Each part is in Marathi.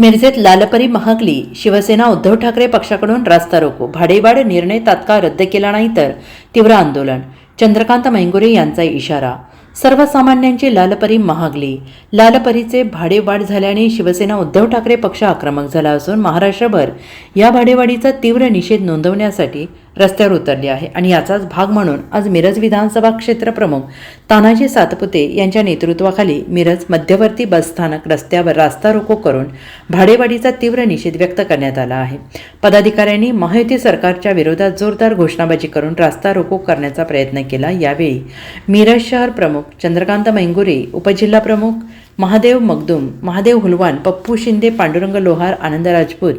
मिरजेत लालपरी महागली शिवसेना उद्धव ठाकरे पक्षाकडून रास्ता रोको भाडेवाढ निर्णय तात्काळ रद्द केला नाही तर तीव्र आंदोलन चंद्रकांत मैंगुरे यांचा इशारा. सर्वसामान्यांची लालपरी महागली लालपरीचे भाडेवाढ झाल्याने शिवसेना उद्धव ठाकरे पक्ष आक्रमक झाला असून महाराष्ट्रभर या भाडेवाढीचा तीव्र निषेध नोंदवण्यासाठी रस्त्यावर उतरले आहे. आणि याचाच भाग म्हणून आज मिरज विधानसभा क्षेत्र प्रमुख तानाजी सातपुते यांच्या नेतृत्वाखाली मिरज मध्यवर्ती बसस्थानक रस्त्यावर रास्ता रोको करून भाडेवाढीचा तीव्र निषेध व्यक्त करण्यात आला आहे. पदाधिकाऱ्यांनी महायुती सरकारच्या विरोधात जोरदार घोषणाबाजी करून रास्ता रोको करण्याचा प्रयत्न केला. यावेळी मिरज शहर प्रमुख चंद्रकांत मैंगुरे उपजिल्हा प्रमुख महादेव मगदुम महादेव हुलवान पप्पू शिंदे पांडुरंग लोहार आनंद राजपूत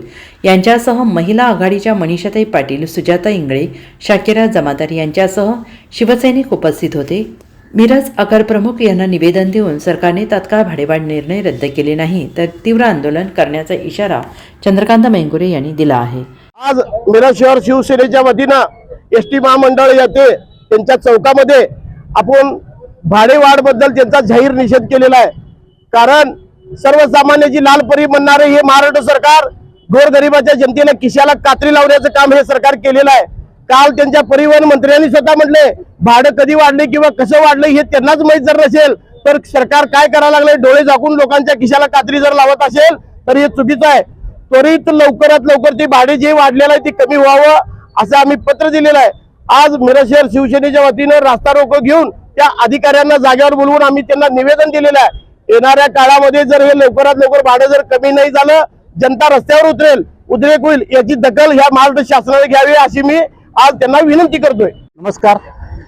यांच्यासह महिला आघाडीच्या मनीषाताई पाटील सुजाता इंगळे शाकिरा जमादार यांच्यासह शिवसैनिक उपस्थित होते. मिरज अकर प्रमुख यांना निवेदन देऊन सरकारने तात्काळ भाडेवाढ निर्णय रद्द केले नाही तर तीव्र आंदोलन करण्याचा इशारा चंद्रकांत मेंगुरे यांनी दिला आहे. आज मिरज शहर शिवसेनेच्या वतीनं एस टी महामंडळ येथे त्यांच्या चौकामध्ये आपण भाडेवाढबद्दल त्यांचा जाहीर निषेध केलेला आहे. कारण सर्वसामान्य जी लालपरी म्हणणारे हे महाराष्ट्र सरकार गोरगरिबाच्या जनतेला खिशाला कात्री लावण्याचं काम हे सरकार केलेलं आहे. काल त्यांच्या परिवहन मंत्र्यांनी स्वतः म्हटले भाडं कधी वाढले किंवा कसं वाढलं हे त्यांनाच माहीत जर नसेल तर सरकार काय करायला लागले डोळे झाकून लोकांच्या खिशाला कात्री जर लावत असेल तर हे चुकीचं आहे. त्वरित लवकरात लवकर ती भाडे जे वाढलेलं आहे ती कमी व्हावं असं आम्ही पत्र दिलेलं आहे. आज मिरज शहर शिवसेनेच्या वतीनं रास्ता रोको घेऊन त्या अधिकाऱ्यांना जागेवर बोलवून आम्ही त्यांना निवेदन दिलेलं आहे. येणाऱ्या काळामध्ये जर हे लवकरात लवकर भाडं जर कमी नाही झालं जनता रस्त्यावर उतरेल उद्रेक होईल याची दखल ह्या महाराष्ट्र शासनाने घ्यावी अशी मी आज त्यांना विनंती करतोय. नमस्कार.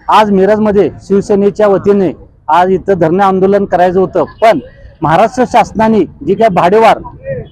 आज मिरजमध्ये शिवसेनेच्या वतीने आज इथं धरणे आंदोलन करायचं होतं. पण महाराष्ट्र शासनाने जी काय भाडेवार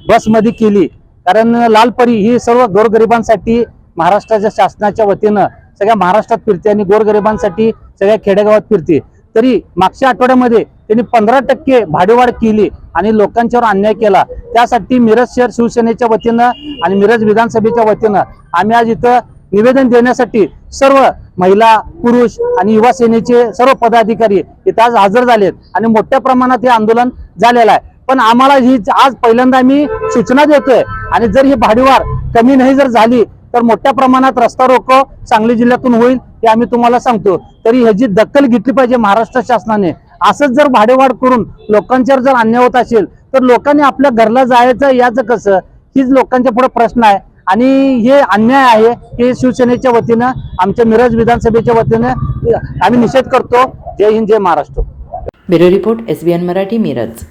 बसमध्ये केली कारण लालपरी ही सर्व गोरगरिबांसाठी महाराष्ट्राच्या शासनाच्या वतीनं सगळ्या महाराष्ट्रात फिरते आणि गोरगरिबांसाठी सगळ्या खेडेगावात फिरते. तरी मागच्या आठवड्यामध्ये त्यांनी पंधरा टक्के भाडेवाढ केली आणि लोकांच्यावर अन्याय केला. त्यासाठी मिरज शहर शिवसेनेच्या वतीनं आणि मिरज विधानसभेच्या वतीनं आम्ही आज इथं निवेदन देण्यासाठी सर्व महिला पुरुष आणि युवा सेनेचे सर्व पदाधिकारी इथं आज हजर झालेत आणि मोठ्या प्रमाणात हे आंदोलन झालेलं आहे. पण आम्हाला ही आज पहिल्यांदा आम्ही सूचना देतोय आणि जर ही भाडीवाढ कमी नाही जर झाली तर मोठ्या प्रमाणात रस्ता रोको सांगली जिल्ह्यातून होईल हे आम्ही तुम्हाला सांगतो. तरी ह्याची दखल घेतली पाहिजे महाराष्ट्र शासनाने असंच जर भाडेवाढ करून लोकांच्यावर जर अन्याय होत असेल तर लोकांनी आपल्या घरला जायचं याचं कसं? हीच लोकांच्या पुढे प्रश्न आहे. आणि हे अन्याय आहे हे शिवसेनेच्या वतीनं आमच्या मिरज विधानसभेच्या वतीनं आम्ही निषेध करतो. जय हिंद जय Maharashtra. Bureau report S B N Marathi Miraj.